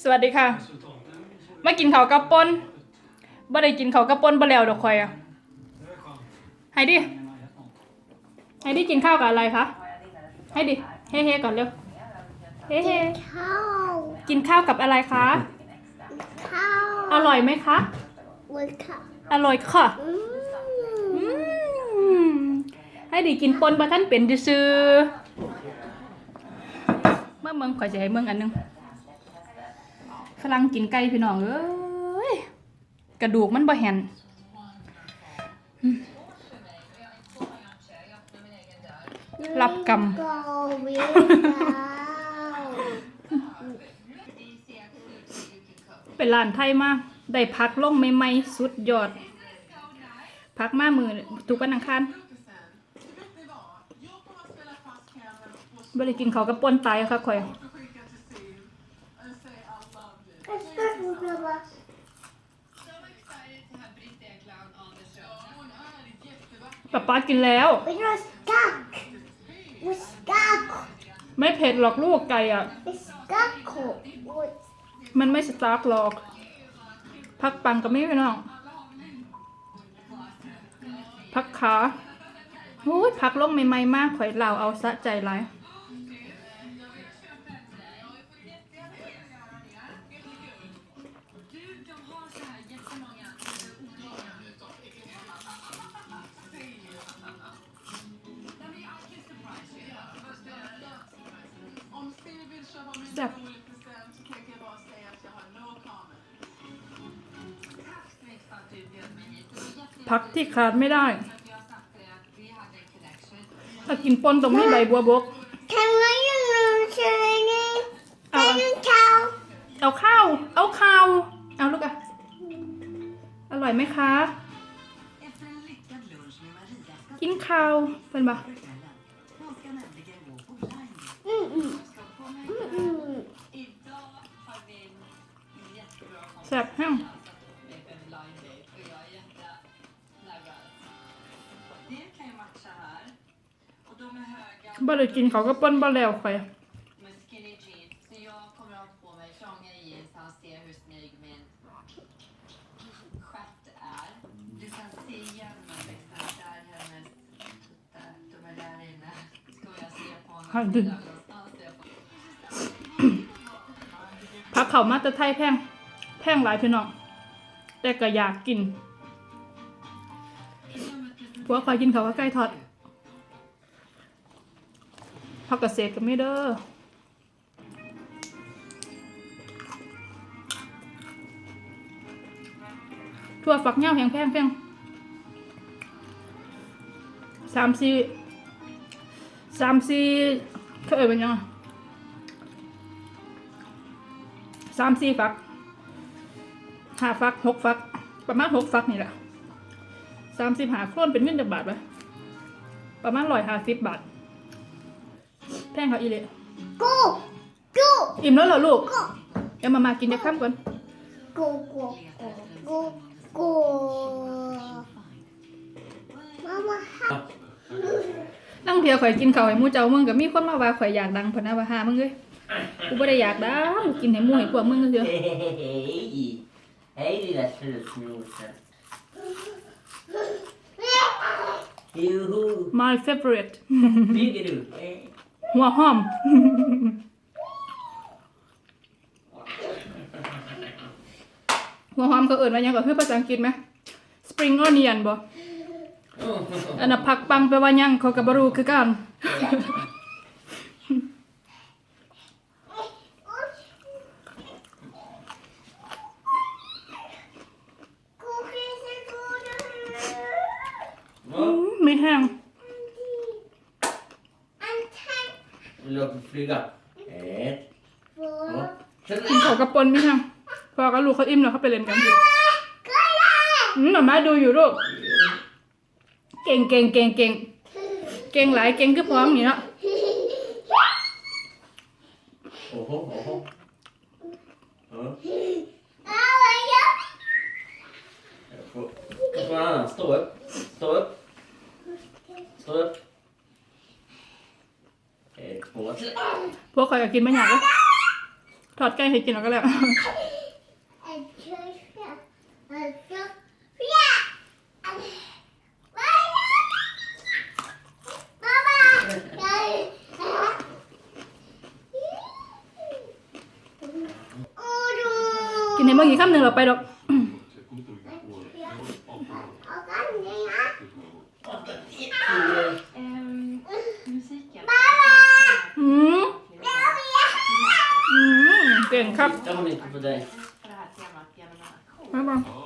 สวัสดีค่ะ มากินข้าวกับป่นบ่ได้กินข้าวกับป่นบ่แล้วดอกข่อยอะให้ดิให้ดิกินข้าวกับอะไรคะให้ดิเฮ้เฮ้ก่อนเร็วเฮ้เฮ้ข้าวกินข้าวกับอะไรคะข้าวอร่อยไหมคะวันข้าวอร่อยค่ะอืมอืมให้ดิกินป่นบ่ท่านเป็นซื่อๆเมื่อเมืองข่อยจะให้เมืองอันหนึง ฝรั่งกินไก่พี่น้องเอ้ยกระดูกมันบ่แหนรับกรรม เป็นร้านไทยมากได้พักลงใหม่ๆสุดยอด พักมามือทุกวันอังคารบ่ได้กินเขากับป่นตายค่ะข่อย ก็ ก็ดูแบบว่าป๊าป๊ากินแล้วเป็นรสกักวิสกักไม่เผ็ดหรอกลูกไก่อะวิสกักโควิสมันไม่สตาร์กหรอก พักปังก็ไม่พี่น้อง พักขาโอ้ยพักลงใหม่ๆมากข่อยเหล่าเอาสะใจหลาย ผักที่ขาดไม่ได้ ถ้ากินปนตรงนี้ใบบัวบกทำไมยังรู้ใช่ไหมนี่เอาเป็นข้าว เอาข้าว เอาข้าว เอาลูกอะอร่อยไหมคะ Efter en lyckad lunch med Maria ska กินข้าวเป็นปะ kvällen. Hon ska nämligen gå på blind อืมอืม ska på mig อืม Idag har vi en jättebra kompis แซ่บแห้ง บาร์ด้กินเขาก็เปิ้นบ่แล้วข่อยค่ะดึงพักเขามาแต่ไทยแพงแพงหลายพี่น้องแต่ก็อยากกินพวกคอยกินเขาก็ใกล้ทอด พักเกษตรก็ไม่เด้อทั่วฝักเงาแพงแพงแพงสามสี่สามสี่เขาเอ่ยเป็นยังสามสี่ฝักห้าฝักหกฝัก ประมาณหกฝักนี่แหละสามสิบหาโครนเป็นเงินจากบาทไหมประมาณร้อยห้าสิบบาท แพงเขาอีเลยกูกูอิ่มแล้วเหรอลูกกูเอามามากินเดี๋ยวข้ามก่อนกูกูกูกูมามาฮะนั่งเทียวข่อยกินข้าวให้หมูเจ้ามึงกับมีคนมาว่าข่อยอยากดังพะนะว่าหามึงเอ้ยกูบ่ได้อยากดังกูกินให้หมูให้พวกมึงเถอะ Hej! Hej lilla snusnosen. Joho! my favorite Bygger du? Eh, หัวหอม หัวหอมเขาเอิ้นว่าหยังก็คือภาษาอังกฤษไหม spring onion บ่อันน่ะผักปังแปลว่าหยังเขาก็บ่รู้คือกันกูคิดจะกูนะอื้อไม่แห้ง อันทัน Vill du flyga? Ett. ฟู två. Känn กินข้าวกับปนไม่แห้งพอกับลูกเขาอิ่มแล้วเขาไปเล่นกันสิก็ได้อืมหมามาดูอยู่ลูก เก่งเก่งเก่งเก่งเก่งหลายเก่งคือพร้อมนี่เนาะ Oho, oho. Ja. เอาไว้เยอะ jag får- Vad får han? Stå upp. Stå upp. Stå upp. Ett, två, tre. พวกข่อยก็กินไม่อยากเลยอดไก่ให้กินแล้วก็แล้ว En kyrka. En kyrka. Mamma! กินให้เมื่อกี้คำหนึ่งเราไปดอก Ehm, musiken. อืม อืมเก่งครับ Tittar hon inte på dig? På det här temat genom en aktion. มาบ้าง Ja,